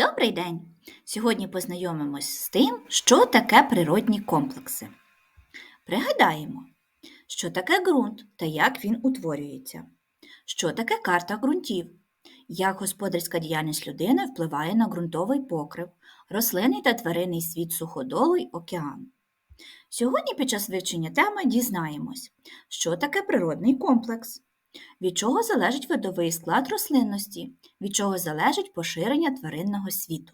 Добрий день! Сьогодні познайомимось з тим, що таке природні комплекси. Пригадаємо, що таке ґрунт та як він утворюється, що таке карта ґрунтів, як господарська діяльність людини впливає на ґрунтовий покрив, рослинний та тваринний світ суходолу й океану. Сьогодні під час вивчення теми дізнаємось, що таке природний комплекс, від чого залежить видовий склад рослинності, від чого залежить поширення тваринного світу.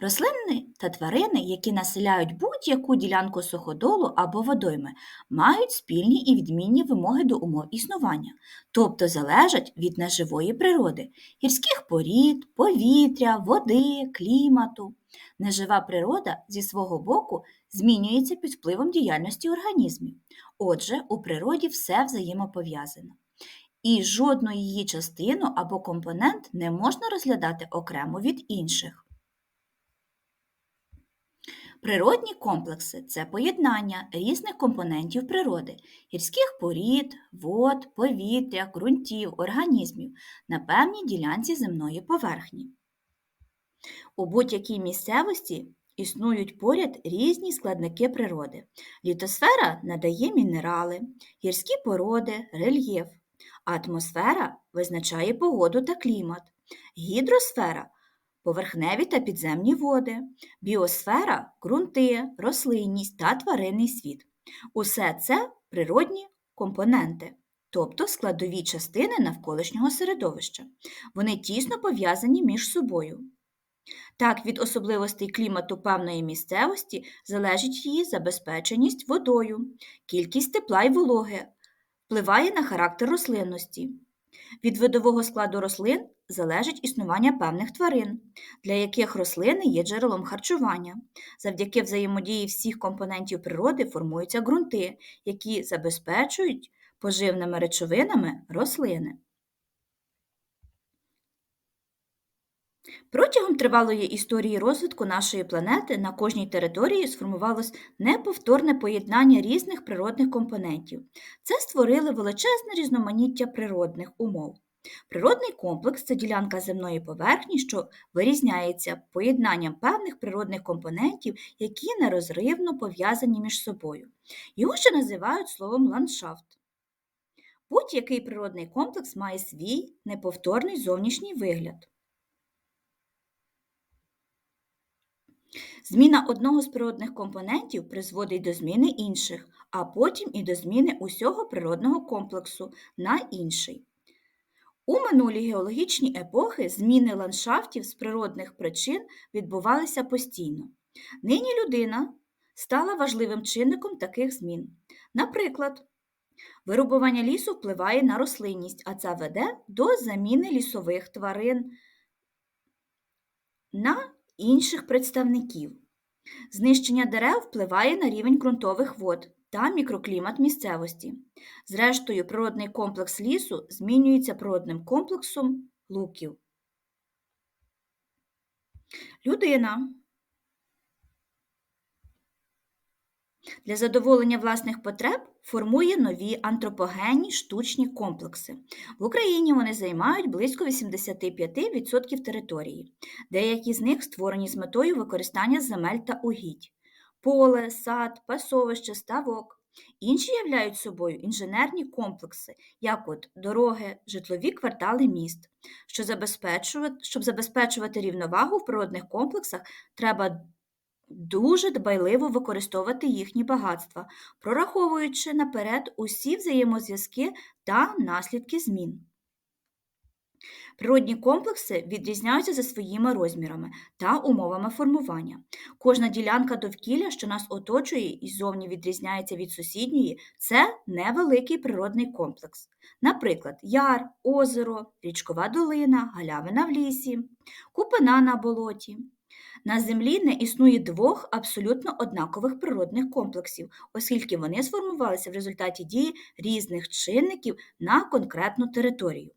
Рослини та тварини, які населяють будь-яку ділянку суходолу або водойми, мають спільні і відмінні вимоги до умов існування, тобто залежать від неживої природи, гірських порід, повітря, води, клімату. Нежива природа зі свого боку змінюється під впливом діяльності організмів. Отже, у природі все взаємопов'язано. І жодну її частину або компонент не можна розглядати окремо від інших. Природні комплекси це поєднання різних компонентів природи, гірських порід, вод, повітря, ґрунтів, організмів на певній ділянці земної поверхні. У будь-якій місцевості існують поряд різні складники природи. Літосфера надає мінерали, гірські породи, рельєф, атмосфера визначає погоду та клімат, гідросфера поверхневі та підземні води, біосфера ґрунти, рослинність та тваринний світ. Усе це природні компоненти, тобто складові частини навколишнього середовища. Вони тісно пов'язані між собою. Так, від особливостей клімату певної місцевості залежить її забезпеченість водою, кількість тепла й вологи, впливає на характер рослинності. Від видового складу рослин залежить існування певних тварин, для яких рослини є джерелом харчування. Завдяки взаємодії всіх компонентів природи формуються ґрунти, які забезпечують поживними речовинами рослини. Протягом тривалої історії розвитку нашої планети на кожній території сформувалось неповторне поєднання різних природних компонентів. Це створили величезне різноманіття природних умов. Природний комплекс це ділянка земної поверхні, що вирізняється поєднанням певних природних компонентів, які нерозривно пов'язані між собою. Його ще називають словом ландшафт. Будь-який природний комплекс має свій неповторний зовнішній вигляд. Зміна одного з природних компонентів призводить до зміни інших, а потім і до зміни усього природного комплексу на інший. У минулі геологічні епохи зміни ландшафтів з природних причин відбувалися постійно. Нині людина стала важливим чинником таких змін. Наприклад, вирубування лісу впливає на рослинність, а це веде до заміни лісових тварин на інших представників. Знищення дерев впливає на рівень ґрунтових вод та мікроклімат місцевості. Зрештою, природний комплекс лісу змінюється природним комплексом луків. Людина Для задоволення власних потреб формує нові антропогенні штучні комплекси. В Україні вони займають близько 85% території. Деякі з них створені з метою використання земель та угідь, поле, сад, пасовище, ставок. Інші являють собою інженерні комплекси, як от дороги, житлові квартали міст. Щоб забезпечувати, щоб забезпечувати рівновагу в природних комплексах, треба дуже дбайливо використовувати їхні багатства, прораховуючи наперед усі взаємозв'язки та наслідки змін. Природні комплекси відрізняються за своїми розмірами та умовами формування. Кожна ділянка довкілля, що нас оточує і зовні відрізняється від сусідньої, це невеликий природний комплекс. Наприклад, яр, озеро, річкова долина, галявина в лісі, купина на болоті. На Землі не існує двох абсолютно однакових природних комплексів, оскільки вони сформувалися в результаті дії різних чинників на конкретну територію.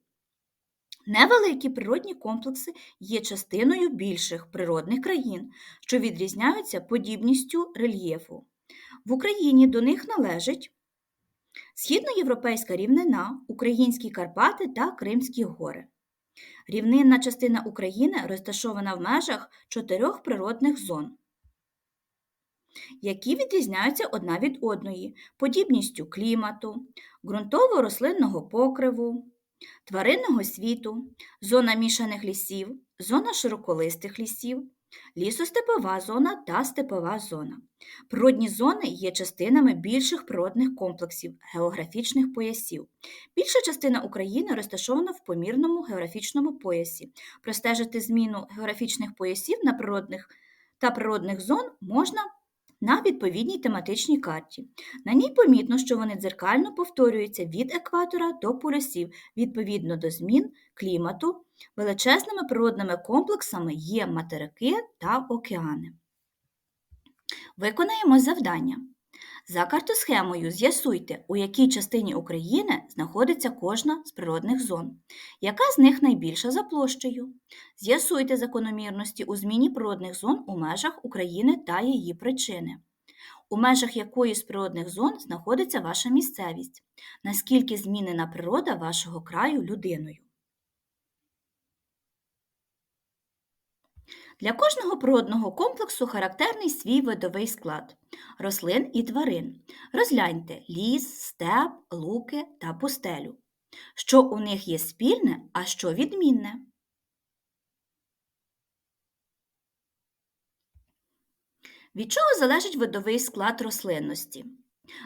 Невеликі природні комплекси є частиною більших природних країн, що відрізняються подібністю рельєфу. В Україні до них належать Східноєвропейська рівнина, Українські Карпати та Кримські гори. Рівнинна частина України розташована в межах чотирьох природних зон, які відрізняються одна від одної подібністю клімату, ґрунтово-рослинного покриву, тваринного світу, зона мішаних лісів, зона широколистих лісів, лісостепова зона та степова зона. Природні зони є частинами більших природних комплексів географічних поясів. Більша частина України розташована в помірному географічному поясі. Простежити зміну географічних поясів на природних та природних зон можна на відповідній тематичній карті. На ній помітно, що вони дзеркально повторюються від екватора до полюсів відповідно до змін клімату. Величезними природними комплексами є материки та океани. Виконаємо завдання. За картосхемою з'ясуйте, у якій частині України знаходиться кожна з природних зон, яка з них найбільша за площею. З'ясуйте закономірності у зміні природних зон у межах України та її причини. У межах якої з природних зон знаходиться ваша місцевість, наскільки змінена природа вашого краю людиною. Для кожного природного комплексу характерний свій видовий склад рослин і тварин. Розгляньте ліс, степ, луки та пустелю. Що у них є спільне, а що відмінне? Від чого залежить видовий склад рослинності?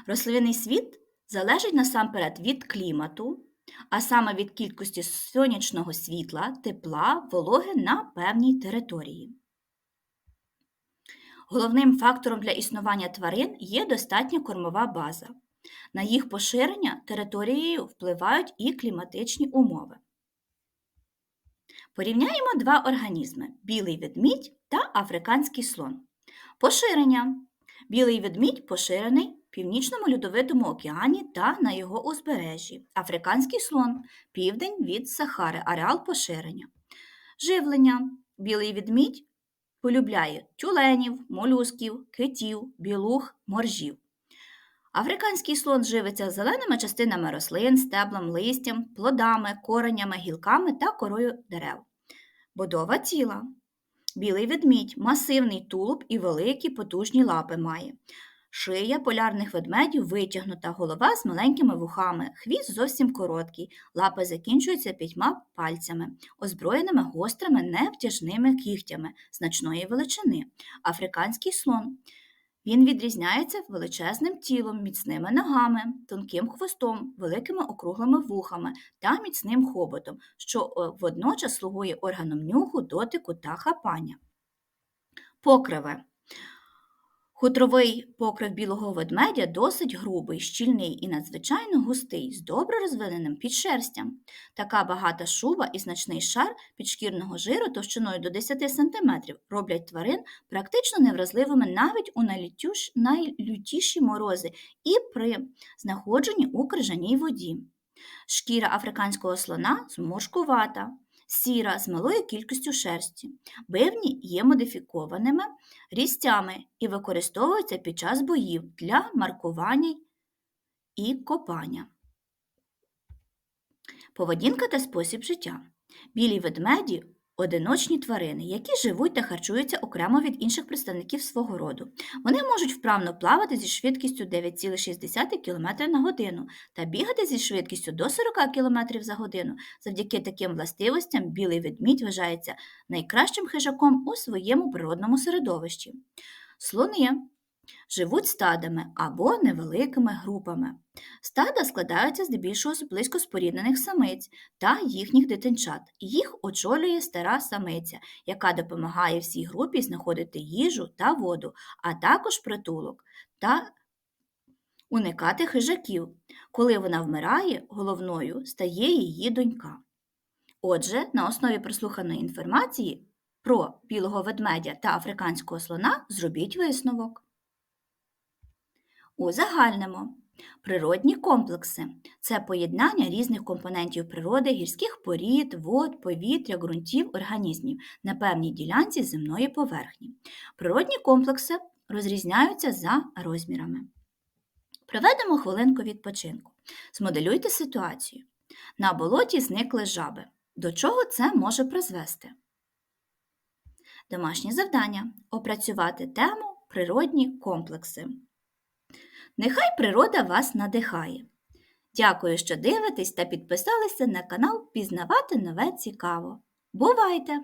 Рослинний світ залежить насамперед від клімату, а саме від кількості сонячного світла, тепла, вологи на певній території. Головним фактором для існування тварин є достатня кормова база. На їх поширення територією впливають і кліматичні умови. Порівняємо два організми білий ведмідь та африканський слон. Поширення. Білий ведмідь поширений північному льодовитому океані та на його узбережжі. Африканський слон південь від Сахари, ареал поширення. Живлення. Білий ведмідь полюбляє тюленів, молюсків, китів, білух, моржів. Африканський слон живиться зеленими частинами рослин, стеблом, листям, плодами, коренями, гілками та корою дерев. Будова тіла. Білий ведмідь масивний тулуб і великі потужні лапи має. Шия полярних ведмедів витягнута, голова з маленькими вухами, хвіст зовсім короткий, лапи закінчуються п'ятьма пальцями, озброєними гострими невтяжними кігтями значної величини. Африканський слон. Він відрізняється величезним тілом, міцними ногами, тонким хвостом, великими округлими вухами та міцним хоботом, що е, водночас слугує органом нюху, дотику та хапання. Покриве. Хутровий покрив білого ведмедя досить грубий, щільний і надзвичайно густий, з добре розвиненим підшерстям. Така багата шуба і значний шар підшкірного жиру товщиною до 10 см роблять тварин практично невразливими навіть у найлютіші морози і при знаходженні у крижаній воді. Шкіра африканського слона зморшкувата, сіра з малою кількістю шерсті. Бивні є модифікованими різцями і використовуються під час боїв для маркування і копання. Поведінка та спосіб життя. Білі ведмеді одиночні тварини, які живуть та харчуються окремо від інших представників свого роду. Вони можуть вправно плавати зі швидкістю 9,6 км на годину та бігати зі швидкістю до 40 км за годину. Завдяки таким властивостям білий ведмідь вважається найкращим хижаком у своєму природному середовищі. Слони живуть стадами або невеликими групами. Стада складаються здебільшого з близько споріднених самиць та їхніх дитинчат. Їх очолює стара самиця, яка допомагає всій групі знаходити їжу та воду, а також притулок та уникати хижаків. Коли вона вмирає, головною стає її донька. Отже, на основі прослуханої інформації про білого ведмедя та африканського слона зробіть висновок. Узагальнимо. Природні комплекси це поєднання різних компонентів природи, гірських порід, вод, повітря, ґрунтів, організмів на певній ділянці земної поверхні. Природні комплекси розрізняються за розмірами. Проведемо хвилинку відпочинку. Змоделюйте ситуацію. На болоті зникли жаби. До чого це може призвести? Домашнє завдання опрацювати тему природні комплекси. Нехай природа вас надихає. Дякую, що дивитесь та підписалися на канал Пізнавати нове цікаво. Бувайте!